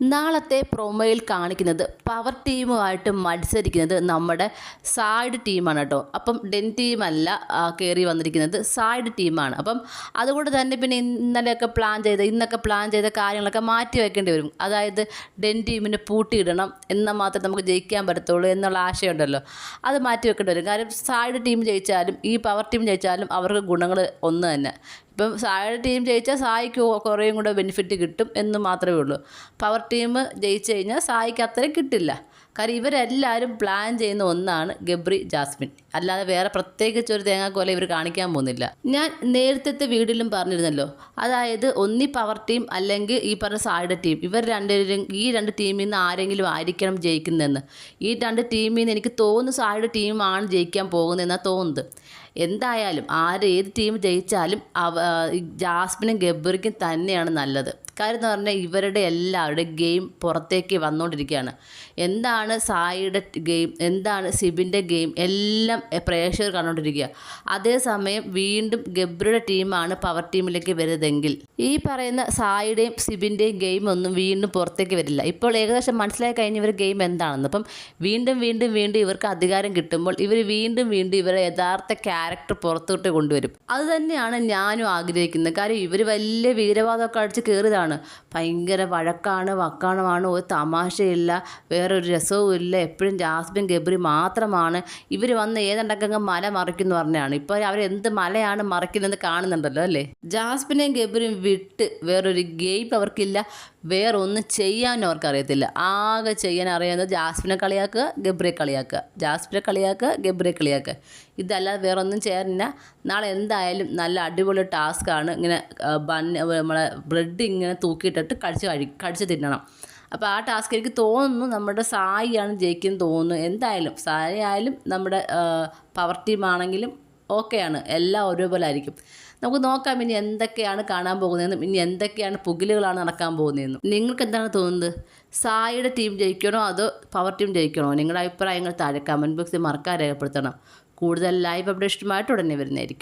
നാളത്തെ പ്രൊമോയിൽ കാണിക്കുന്നത് പവർ ടീമുമായിട്ട് മത്സരിക്കുന്നത് നമ്മുടെ സൈഡ് ടീമാണ് കേട്ടോ. അപ്പം ഡെൻ ടീമല്ല കയറി വന്നിരിക്കുന്നത് സൈഡ് ടീമാണ് അപ്പം അതുകൊണ്ട് തന്നെ പിന്നെ ഇന്നലെയൊക്കെ പ്ലാൻ ചെയ്ത ഇന്നൊക്കെ പ്ലാൻ ചെയ്ത കാര്യങ്ങളൊക്കെ മാറ്റി വയ്ക്കേണ്ടി വരും. അതായത് ഡെൻ ടീമിനെ പൂട്ടിയിടണം എന്നാൽ മാത്രമേ നമുക്ക് ജയിക്കാൻ പറ്റത്തുള്ളൂ എന്നുള്ള ആശയമുണ്ടല്ലോ അത് മാറ്റി വെക്കേണ്ടി വരും. കാര്യം സൈഡ് ടീം ജയിച്ചാലും ഈ പവർ ടീം ജയിച്ചാലും അവർക്ക് ഗുണങ്ങൾ ഒന്ന് തന്നെ. ഇപ്പം സായുടെ ടീം ജയിച്ചാൽ സായിക്ക് കുറേയും കൂടെ ബെനിഫിറ്റ് കിട്ടും എന്ന് മാത്രമേ ഉള്ളൂ. പവർ ടീം ജയിച്ചു കഴിഞ്ഞാൽ സായിക്ക് അത്രയും കിട്ടില്ല. കാര്യം ഇവരെല്ലാവരും പ്ലാൻ ചെയ്യുന്ന ഒന്നാണ് ഗബ്രി ജാസ്മിൻ. അല്ലാതെ വേറെ പ്രത്യേകിച്ച് ഒരു തേങ്ങാക്കോല ഇവർ കാണിക്കാൻ പോകുന്നില്ല. ഞാൻ നേരത്തെ വീഡിയോയിലും പറഞ്ഞിരുന്നല്ലോ. അതായത് ഒന്നി പവർ ടീം അല്ലെങ്കിൽ ഈ പറഞ്ഞ സായുടെ ടീം. ഇവർ രണ്ടുപേരും ഈ രണ്ട് ടീമിൽ നിന്ന് ആരെങ്കിലും ആയിരിക്കണം ജയിക്കുന്നതെന്ന്. ഈ രണ്ട് ടീമിൽ നിന്ന് എനിക്ക് തോന്നുന്നു സായുടെ ടീമാണ് ജയിക്കാൻ പോകുന്നതെന്നാണ് തോന്നുന്നത്. എന്തായാലും ആര് ഏത് ടീം ജയിച്ചാലും അവ ജാസ്മിനും ഗബ്ബറിക്കും തന്നെയാണ് നല്ലത്. കാര്യം എന്ന് പറഞ്ഞാൽ ഇവരുടെ എല്ലാവരുടെയും ഗെയിം പുറത്തേക്ക് വന്നുകൊണ്ടിരിക്കുകയാണ് എന്താണ് സായിയുടെ ഗെയിം എന്താണ് സിബിന്റെ ഗെയിം എല്ലാം പ്രേക്ഷകർ കണ്ടുകൊണ്ടിരിക്കുക അതേസമയം വീണ്ടും ഗബ്രിയുടെ ടീമാണ് പവർ ടീമിലേക്ക് വരുന്നതെങ്കിൽ. ഈ പറയുന്ന സായിയുടെയും സിബിന്റെയും ഗെയിം ഒന്നും വീണ്ടും പുറത്തേക്ക് വരില്ല. ഇപ്പോൾ ഏകദേശം മനസ്സിലായി കഴിഞ്ഞ ഇവർ ഗെയിം എന്താണെന്ന്. അപ്പം വീണ്ടും വീണ്ടും വീണ്ടും ഇവർക്ക് അധികാരം കിട്ടുമ്പോൾ ഇവർ വീണ്ടും വീണ്ടും ഇവരെ യഥാർത്ഥ ക്യാരക്ടർ പുറത്തോട്ട് കൊണ്ടുവരും. അത് തന്നെയാണ് ഞാനും ആഗ്രഹിക്കുന്നത്. കാര്യം ഇവർ വലിയ വീരവാദമൊക്കെ അടിച്ച് കയറിയതാണ് ഭയങ്കര വഴക്കാണ് വക്കാണമാണ്. ഒരു തമാശയില്ല വേറൊരു രസവും ഇല്ല. എപ്പോഴും ജാസ്മിൻ ഗബ്രി മാത്രമാണ്. ഇവർ വന്ന് ഏതണ്ടക്കങ്ങ് മല മറിക്കുന്നു പറഞ്ഞാണ്. ഇപ്പോൾ അവരെന്ത് മലയാണ് മറിക്കുന്നതെന്ന് കാണുന്നുണ്ടല്ലോ അല്ലേ? ജാസ്മിനെയും ഗബ്രിയും വിട്ട് വേറൊരു ഗെയിം അവർക്കില്ല. വേറെ ഒന്നും ചെയ്യാനും അവർക്കറിയത്തില്ല. ആകെ ചെയ്യാൻ അറിയാവുന്നത് ജാസ്മിനെ കളിയാക്കുക ഗബ്രിയെ കളിയാക്കുക. ജാസ്മിനെ കളിയാക്കുക ഗബ്രിയെ കളിയാക്കുക. ഇതല്ലാതെ വേറെ ഒന്നും ചേരില്ല നാളെ എന്തായാലും നല്ല അടിപൊളി ടാസ്ക്കാണ്. ഇങ്ങനെ ബൺ നമ്മളെ ബ്രെഡ് ഇങ്ങനെ തൂക്കിയിട്ടിട്ട് കടിച്ച് കഴി കടിച്ച് തിന്നണം. അപ്പോൾ ആ ടാസ്ക് എനിക്ക് തോന്നുന്നു നമ്മുടെ സായിയാണ് ജയിക്കുന്നത് തോന്നുന്നു. എന്തായാലും സായി ആയാലും നമ്മുടെ പവർ ടീം ആണെങ്കിലും ഓക്കെയാണ്. എല്ലാം ഒരേപോലെ ആയിരിക്കും. നമുക്ക് നോക്കാം ഇനി എന്തൊക്കെയാണ് കാണാൻ പോകുന്നതെന്നും ഇനി എന്തൊക്കെയാണ് പുകിലുകളാണ് നടക്കാൻ പോകുന്നതെന്നും. നിങ്ങൾക്ക് എന്താണ് തോന്നുന്നത്? സായിയുടെ ടീം ജയിക്കണോ അതോ പവർ ടീം ജയിക്കണോ? നിങ്ങളുടെ അഭിപ്രായങ്ങൾ താഴെ കമന്റ് ബോക്സിൽ മറക്കാൻ രേഖപ്പെടുത്തണം. കൂടുതൽ ലൈവ് അപ്ഡേഷനുമായിട്ട് ഉടനെ വരുന്നതായിരിക്കും.